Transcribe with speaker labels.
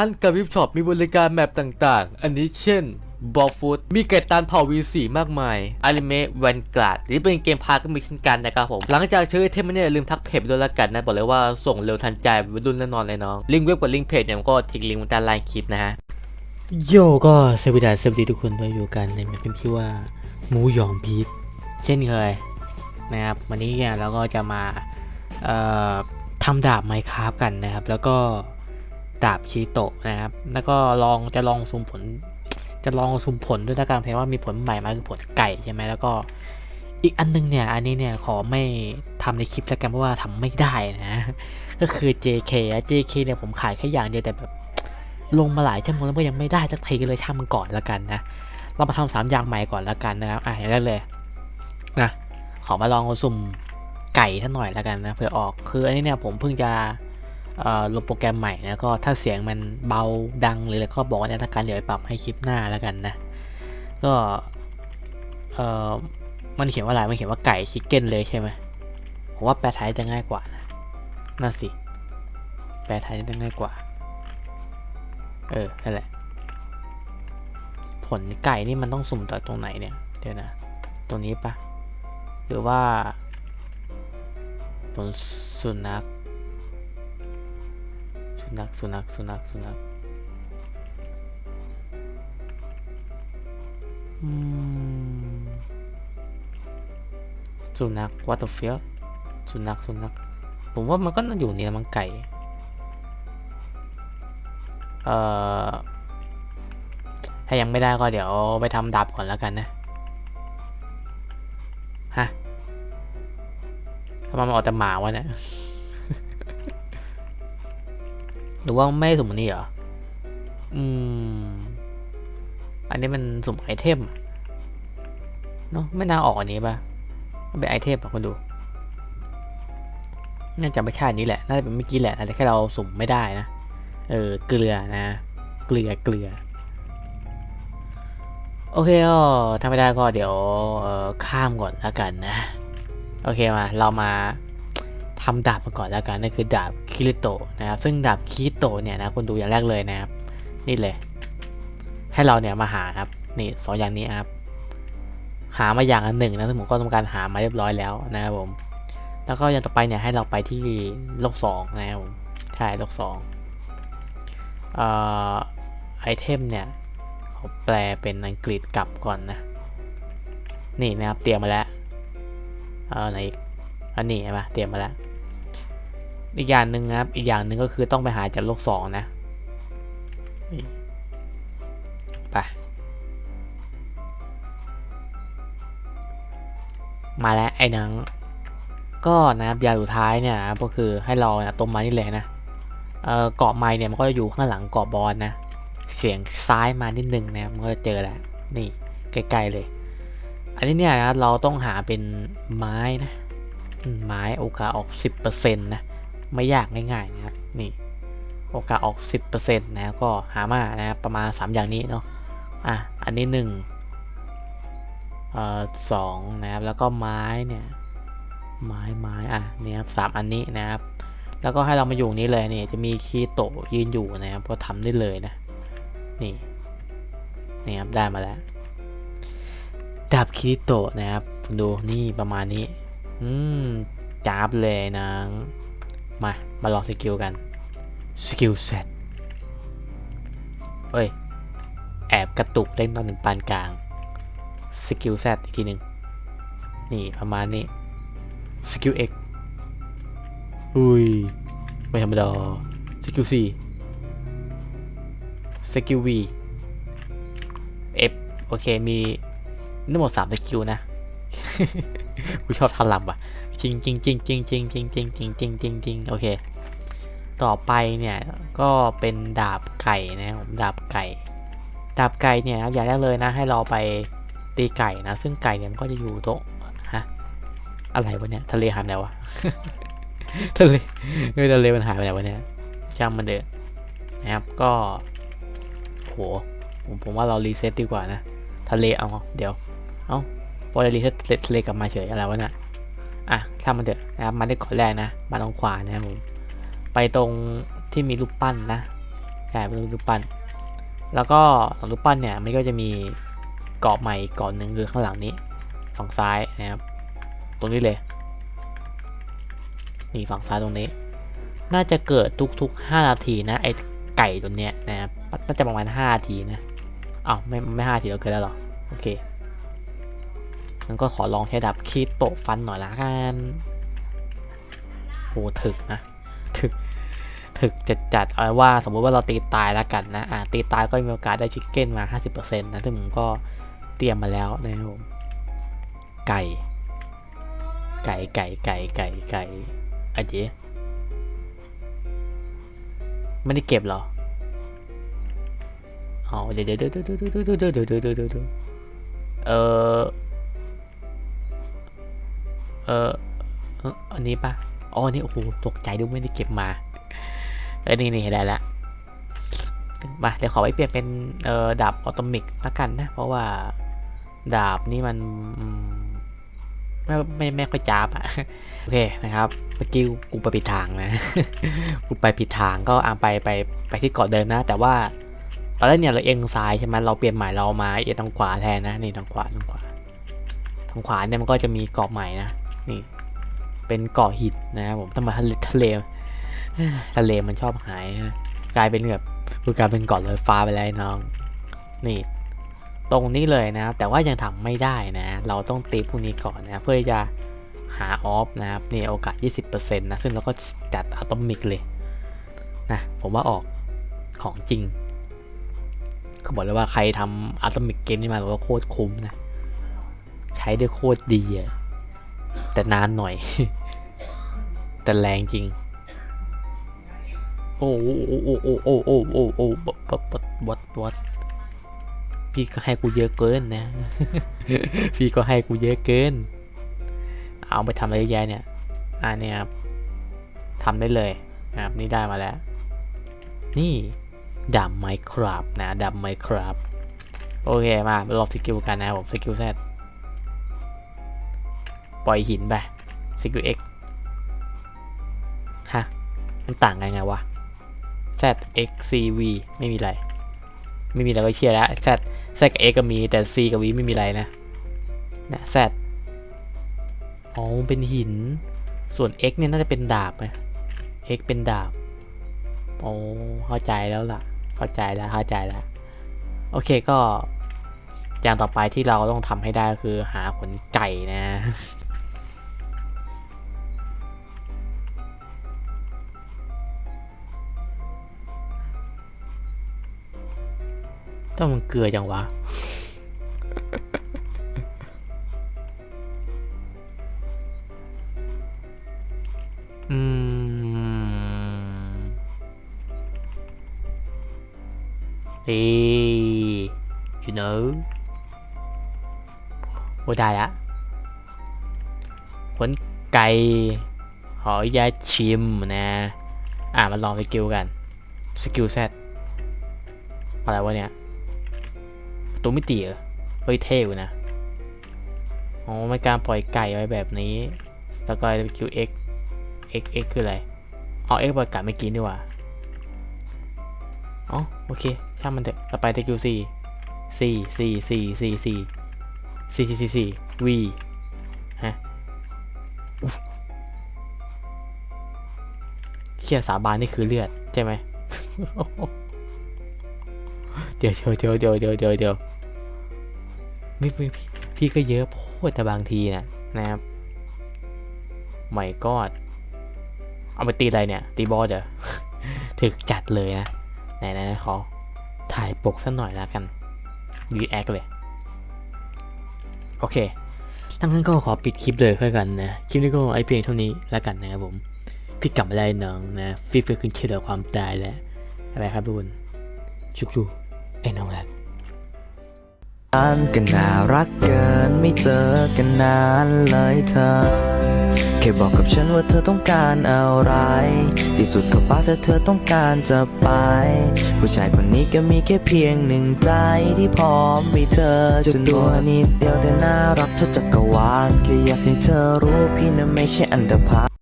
Speaker 1: านกับวิปช็อปมีบริการแมปต่างๆ อันนี้เช่นบอลฟูดมีไก่ตันเผ่า V4 มากมายอนิเมะแวนการ์ดหรือเป็นเกมพาก็มีเช่นกันนะครับผม หลังจากซื้อเทมเนี่ยลืมทักเพจด้วยละกันนะ บอกเลยว่าส่งเร็วทันใจวัยรุ่นแน่นอนเลยน้อง ลิงก์เว็บกับลิงก์เพจเนี่ยก็ทิ้งลิงก์ไว้ใต้ล่างคลิปนะฮะ โยก็สวัสดีสวัสดีทุกคนด้วยอยู่กันในแมปที่ว่าหมูหยองพีทเช่นเคยนะครับ วันนี้เนี่ยเราก็จะมาเอ่อทำดาบไมคราฟกันนะครับ แล้วก็ ดาบชีโตะนะครับ แล้วก็ลองจะลองสุ่มผล จะลองสุ่มผลด้วยละกันเพราะว่ามีผลใหม่มาคือผลไก่ใช่ไหมแล้วก็อีกอันนึงเนี่ย อันนี้เนี่ยขอไม่ทำในคลิปแล้วกันเพราะว่าทำไม่ได้นะ ก็คือ JK อะ JK เนี่ยผมขายแค่อย่างเดียวแต่แบบลงมาหลายชั่วโมงแล้วก็ยังไม่ได้สักทีเลยช่างมันก่อนละกันนะ เรามาทำสามอย่างใหม่ก่อนละกันนะครับ อะอย่างแรกเลยนะขอมาลองสุ่มไก่ท่าหน่อยละกันนะเพื่อออกคืออันนี้เนี่ยผมเพิ่งจะ ลงโปรแกรมใหม่นะก็ถ้าเสียงมันเบาดังหรืออะไรก็บอกว่าในทางการเดี๋ยวไปปรับให้คลิปหน้าแล้วกันนะ ก็มันเขียนว่าอะไรมันเขียนว่าไก่ชิคเก้นเลยใช่ไหมผมว่าแปลไทยจะง่ายกว่านะน่าสิ แปลไทยจะง่ายกว่า เออ นั่นแหละ ผลไก่นี่มันต้องสุ่มต่อตรงไหนเนี่ย เดี๋ยวนะ ตรงนี้ปะ หรือว่า ผลสุนัข สุนัขสุนัขสุนัขสุนัขสุนัข what the fuck สุนัขสุนัขผมว่ามันก็อยู่นี่นะมันไก่เอ่อถ้ายังไม่ได้ก็เดี๋ยวไปทำดาบก่อนแล้วกันนะฮะทำไมมันออกแต่หมาวะเนี่ย รือว่าไม่สุ่มอันนี้เหรอ อืม อันนี้มันสุ่มไอเทมเนาะไม่น่าออกอันนี้ปะมันเป็นไอเทมอะคุณดู น่าจะไม่ใช่นี้แหละ น่าจะเป็นเมื่อกี้แหละแต่แค่เราสุ่มไม่ได้นะ เออ เกลือนะ เกลือ เกลือ โอเคก็ถ้าไม่ได้ก็เดี๋ยวข้ามก่อนแล้วกันนะ โอเคมา เรามาทำดาบมาก่อนแล้วกันนั่นคือดาบ คิริโตะนะครับซึ่งดาบคิริโตะเนี่ยนะคุณดูอย่างแรกเลยนะครับนี่เลย ให้เราเนี่ยมาหาครับนี่สองอย่างนี้ครับหามาอย่างละหนึ่งนะซึ่งผมก็ทำการหามาเรียบร้อยแล้วนะครับผมแล้วก็อย่างต่อไปเนี่ยให้เราไปที่โลกสองนะครับผมใช่โลกสองเอ่อไอเทมเนี่ยเขาแปลเป็นอังกฤษกลับก่อนนะนี่นะครับเตรียมมาแล้วเอาไหนอันนี้ใช่ปะเตรียมมาแล้ว อีกอย่างหนึ่งนะครับ อีกอย่างหนึ่งก็คือต้องไปหาจากโลกสองนะไปมาแล้วไอ้หนังก็นะครับยาสุดท้ายเนี่ยนะก็คือให้เราเนี่ยตรงมานี่เลยนะเออเกาะไม้เนี่ยมันก็จะอยู่ข้างหลังเกาะบอลนะ เสียงซ้ายมานิดนึงนะมันก็จะเจอแหละนี่ใกล้ๆเลย อันนี้เนี่ยนะเราต้องหาเป็นไม้นะไม้โอกาสออก 10%นะ ไม่ยากง่ายๆนะครับนี่โอกาสออก 10%นะก็หามานะครับประมาณ 3 อย่างนี้เนาะอะอันนี้1เอ่อสองนะครับแล้วก็ไม้เนี่ยไม้ไม้อะเนี่ยครับสามอันนี้นะครับ แล้วก็ให้เรามาอยู่นี้เลยนี่จะมีคีโตยืนอยู่นะครับก็ทำได้เลยนะนี่นี่ครับได้มาแล้วดาบคีโตนะครับคุณดูนี่ประมาณนี้ อืมจับเลยนะ มา มาลองสกิลกัน สกิลเซตเอ้ย แอบกระตุกเล่นตอนหนึ่งปานกลาง สกิลเซตอีกทีหนึ่ง นี่ประมาณนี้ สกิลเอ็กอุ้ย ไม่ธรรมดา สกิลสี่สกิลวีเอฟโอเค มีทั้งหมดสามสกิลนะ กูชอบทำลำว่ะจริงจริงจริงจริงจริงจริงจริงจริงจริงจริงจริงโอเค ต่อไปเนี่ย ก็เป็นดาบไก่นะผมดาบไก่ ดาบไก่เนี่ยนะครับอย่างแรกเลยนะ ให้เราไปตีไก่นะ ซึ่งไก่เนี่ยมันก็จะอยู่ตรงฮะอะไรวะเนี่ยทะเลหายไปแล้ววะทะเลเออทะเลมันหายไปไหนวะเนี่ยช่างมันเถอะนะครับก็โหผมผมว่าเรารีเซ็ตดีกว่านะ ทะเลเอาเดี๋ยว เอา พอจะรีเซ็ตทะเลกลับมาเฉยอะไรวะเนี่ยอะช่ามันเถอะนะครับมาได้ก่อนแรกนะ มาตรงขวานะครับผมไปตรงที่มีรูปปั้นนะใช่เป็นรูปปั้น แล้วก็หลังรูปปั้นเนี่ยมันก็จะมีเกาะใหม่เกาะหนึ่งคือข้างหลังนี้ ฝั่งซ้ายนะครับตรงนี้เลยนี่ฝั่งซ้ายตรงนี้ น่าจะเกิดทุกๆ 5 นาทีนะไอ้ไก่ตัวเนี้ยนะครับน่าจะประมาณ5นาทีนะอ้าวไม่ไม่ห้านาทีแล้วเกิดแล้วหรอโอเคั้นก็ขอลองใช้ดาบคีโตฟันหน่อยละกันโหถึกนะถึกถึกจัดจัดเอาว่าสมมุติว่าเราตีตายแล้วกันนะอ่าตีตายก็มีโอกาสได้ชิคเก้นมา 50%นะซึ่ผมก็เตรียมมาแล้วนะครับผมไก่ ไก่ไก่ไก่ไก่ไก่อะเจ๊ไม่ได้เก็บหรอเอาเดี๋ยวเดี๋ยวเดี๋ยวเดี๋ยวเดี๋ยวเดี๋ยวเดี๋ยวเออ เอออันนี้ปะอ๋อนี่โอ้โหตกใจดูไม่ได้เก็บมา เออ นี่นี่ได้ละมาเดี๋ยวขอไปเปลี่ยนเป็นเอ่อดาบออโตมิกละกันนะ เพราะว่าดาบนี่มันไม่ไม่ไม่ค่อยจ้าบอะโอเคนะครับเมื่อกี้กูไปผิดทางนะกูไปผิดทางก็อ่าไปไปไปที่เกาะเดิมนะ แต่ว่าตอนแรกเนี่ยเราเอียงซ้ายใช่ไหมเราเปลี่ยนใหม่เรามาเอียงทางขวาแทนนะนี่ทางขวาทางขวาทางขวาเนี่ยมันก็จะมีเกาะใหม่นะ นี่เป็นเกาะหินนะครับผมต้องมาทะเลทะเลทะเลมันชอบหายนะกลายเป็นแบบคือกลายเป็นเกาะลอยฟ้าไปแล้วน้อง นี่ ตรงนี้เลยนะครับ แต่ว่ายังทำไม่ได้นะ เราต้องตีพวกนี้ก่อนนะ เพื่อจะหาออฟนะครับนี่โอกาส 20%นะซึ่งเราก็จัดอะตอมิกเลยนะผมว่าออกของจริงก็บอกเลยว่าใครทำอะตอมิกเกมนี้มาบอกว่าโคตรคุ้มนะ ใช้ได้โคตรดีอะ แต่นานหน่อย แต่แรงจริง โอ้โอ้โอ้โอ้โอ้โอ้โอ้โอ้บดบดบดบดบดพี่ก็ให้กูเยอะเกินนะ พี่ก็ให้กูเยอะเกิน เอาไปทำอะไรยะแยะเนี่ยอ่าเนี่ยครับทำได้เลยนะครับนี่ได้มาแล้ว นี่ดาบไมคราบนะดาบไมคราบโอเคมาลองสกิลกันนะครับผมสกิลแซด ปล่อยหินไปสกิลเอกฮะ มันต่างกันไงวะ Z X C V ไม่มีอะไร ไม่มีอะไรก็เคลียร์แล้ว Z Z กับ X ก็มีแต่ C กับ V ไม่มีอะไรนะนะ Z อ๋อเป็นหิน ส่วน X เนี่ยน่าจะเป็นดาบไหม X เป็นดาบโอ้เข้าใจแล้วล่ะ เข้าใจแล้วเข้าใจแล้ว โอเคก็อย่างต่อไปที่เราต้องทำให้ได้ก็คือหาขนไก่นะ ต้องมันเกลือจังวะ อืมเอ้ you know โอ้ได้ละผลไก่หอยาชิมนะ อะมาลองสกิลกัน สกิลแซดอะไรวะเนี่ย ตัวมิติเหรอเฮ้ยเท่อยู่นะอ๋อไม่การปล่อยไก่ไว้แบบนี้แล้วก็ Q X X X คืออะไรอ๋อ X ปล่อยไก่ไม่กินดีกว่าอ๋อโอเคถ้ามันเถอะต่อไป Q C C C C C C C C C C V ฮะอุ๊ยเขี่ยสาบานนี่คือเลือดใช่ไหม เดี๋ยวเดี๋ยวเดี๋ยวเดี๋ยวเดี๋ยวเดี๋ยวเดี๋ยวไม่พี่พี่ก็เยอะโพดแต่บางทีนะนะครับไม่กอดเอาไปตีอะไรเนี่ย ตีบอสเหรอถึกจัดเลยนะ ไหนไหนขอถ่ายปกสักหน่อยละกันดีแอคเลย โอเคทั้งนั้นก็ขอปิดคลิปเลยค่อยกันนะ คลิปนี้ก็ไอเพียงเท่านี้แล้วกันนะครับผมพี่กลับมาได้น้องนะฟีฟ่ขึ้นเชื่อความตายแล้วอะไรครับทุกคนชุกดู ไอ้น้องรัก
Speaker 2: กันก็น่ารักเกินไม่เจอกันนานเลยเธอ แค่บอกกับฉันว่าเธอต้องการอะไร ที่สุดก็ป้าแต่เธอต้องการจะไป ผู้ชายคนนี้ก็มีแค่เพียงหนึ่งใจที่พร้อมให้เธอจะตัวนิดเดียวแต่น่ารักเท่าจักรวาลแค่อยากให้เธอรู้พี่นั้นไม่ใช่อันดาพาล